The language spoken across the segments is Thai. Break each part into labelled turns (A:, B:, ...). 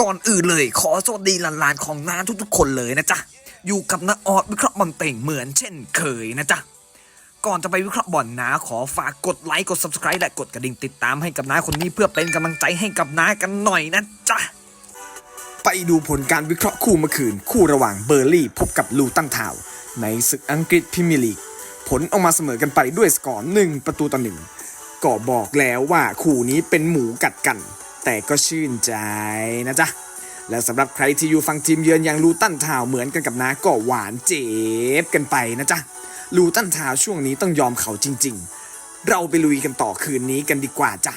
A: ก่อนอื่นเลย ขอสวัสดีหลานๆของน้าทุกๆ คนเลยนะจ๊ะ อยู่กับน้าออดวิเคราะห์บอลเต่งเหมือนเช่นเคยนะจ๊ะ ก่อนจะไปวิเคราะห์บอลน้าขอฝากกดไลค์กด subscribe และกดกระดิ่งติดตามให้กับน้าคนนี้เพื่อเป็นกำลังใจให้กับน้ากันหน่อยนะจ๊ะ ไปดูผลการวิเคราะห์คู่เมื่อคืน คู่ระหว่างเบอร์ลี่พบกับลูตันทาวในศึกอังกฤษพรีเมียร์ลีกผลออกมาเสมอกันไปด้วยสกอร์หนึ่งประตูต่อหนึ่งก็บอกแล้วว่าคู่นี้เป็นหมูกัดกัน แต่ก็ชื่นใจนะจ๊ะ และสำหรับใครที่อยู่ฝั่งทีมเยือนอย่างลูตันทาวเหมือนกันกับน้าก็หวานเจ็บกันไปนะจ๊ะ ลูตันทาวช่วงนี้ต้องยอมเขาจริง ๆ เราไปลุยกันต่อคืนนี้กันดีกว่าจ้ะ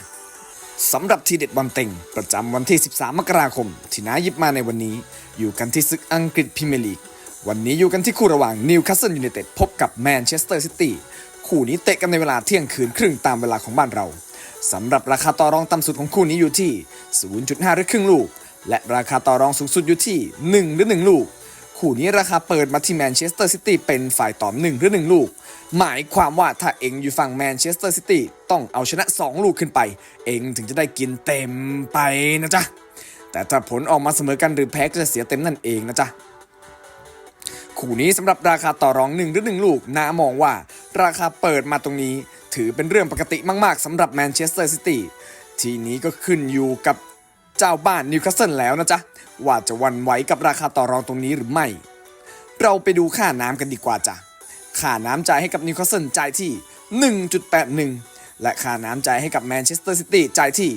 A: สำหรับทีเด็ดบอลเต็ง ประจำวันที่ 13 มกราคม ที่น้าหยิบมาในวันนี้ อยู่กันที่ศึกอังกฤษพรีเมียร์ลีก วันนี้อยู่กันที่คู่ระหว่างนิวคาสเซิลยูไนเต็ดพบกับแมนเชสเตอร์ซิตี้ คู่นี้เตะกันในเวลาเที่ยงคืนครึ่งตามเวลาของบ้านเรา สำหรับราคาต่อรองต่ำสุดของคู่นี้อยู่ที่ 0.5 หรือครึ่งลูก และราคาต่อรองสูงสุดอยู่ที่ 1 หรือ 1 ลูก คู่นี้ราคาเปิดมาที่แมนเชสเตอร์ซิตี้เป็นฝ่ายต่อ1หรือ 1 ลูก หมายความว่าถ้าเองอยู่ฝั่งแมนเชสเตอร์ซิตี้ต้องเอาชนะ 2 ลูกขึ้นไป เองถึงจะได้กินเต็มไปนะจ๊ะ แต่ถ้าผลออกมาเสมอกันหรือแพ้ก็จะเสียเต็มนั่นเองนะจ๊ะคู่นี้สำหรับราคาต่อรอง1หรือ 1 ลูกน้ามองว่า ราคาเปิดมาตรงนี้ ถือเป็นเรื่องปกติมากๆสำหรับแมนเชสเตอร์ซิตี้ทีนี้ก็ขึ้นอยู่กับเจ้าบ้านนิวคาสเซิลแล้วนะจ๊ะ ว่าจะวันไหวกับราคาต่อรองตรงนี้หรือไม่ เราไปดูค่าน้ำกันดีกว่าจ้ะค่าน้ำจ่ายให้กับนิวคาสเซิลจ่ายที่ 1.81 และค่าน้ำจ่ายให้กับแมนเชสเตอร์ซิตี้จ่ายที่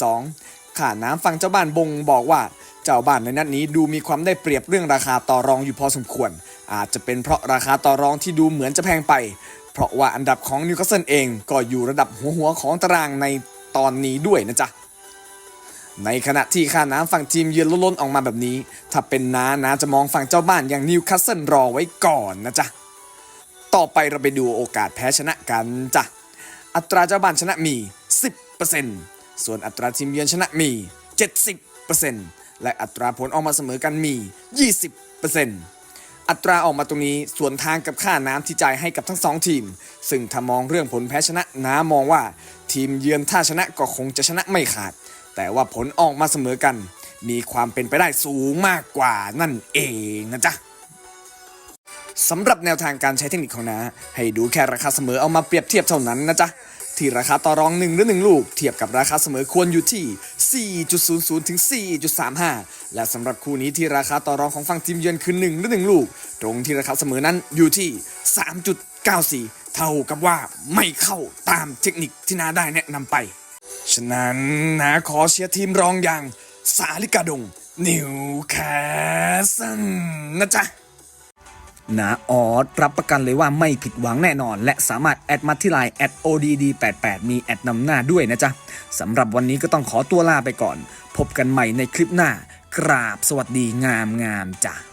A: 2.12 ค่าน้ำฝั่งเจ้าบ้านบงบอกว่าเจ้าบ้านในนัดนี้ดูมีความได้เปรียบเรื่องราคาต่อรองอยู่พอสมควร อาจจะเป็นเพราะราคาต่อรองที่ดูเหมือนจะแพงไป เพราะว่าอันดับของนิวคาสเซิลเองก็อยู่ระดับหัวหัวของตารางในตอนนี้ด้วยนะจ๊ะ ในขณะที่ค่าน้ำฝั่งทีมเยือนล้นออกมาแบบนี้ ถ้าเป็นน้านาจะมองฝั่งเจ้าบ้านอย่างนิวคาสเซิลรอไว้ก่อนนะจ๊ะ ต่อไปเราไปดูโอกาสแพ้ชนะกันจ้ะ อัตราเจ้าบ้านชนะมี 10%ส่วนอัตราทีมเยือนชนะมี 70%และอัตราผลออกมาเสมอกันมี 20% อัตราออกมาตรงนี้ส่วนทางกับค่าน้ำที่จ่ายให้กับทั้งสองทีม ซึ่งถ้ามองเรื่องผลแพ้ชนะน้ามองว่า ทีมเยือนถ้าชนะก็คงจะชนะไม่ขาด แต่ว่าผลออกมาเสมอกัน มีความเป็นไปได้สูงมากกว่านั่นเองนะจ๊ะสำหรับแนวทางการใช้เทคนิคของน้าให้ดูแค่ราคาเสมอเอามาเปรียบเทียบเท่านั้นนะจ๊ะ ที่ราคาต่อรอง1หรือ1ลูก เทียบกับราคาเสมอควรอยู่ที่ 4.00 ถึง 4.35 และสำหรับคู่นี้ที่ราคาต่อรองของฝั่งทีมเยือนคือ1หรือ1ลูก ตรงที่ราคาเสมอนั้นอยู่ที่ 3.94 เท่ากับว่าไม่เข้าตามเทคนิคที่น้าได้แนะนำไป ฉะนั้นนาขอเชียร์ทีมรองอย่างสาลิกาดงนิวคาสเซิลนะจ๊ะ นาออรับประกันเลยว่าไม่ผิดหวังแน่นอน และสามารถแอดมาที่ไลน์แอด @odd88 มีแอดนำหน้าด้วยนะจ๊ะสำหรับวันนี้ก็ต้องขอตัวลาไปก่อน พบกันใหม่ในคลิปหน้า กราบสวัสดีงามงามจ้ะ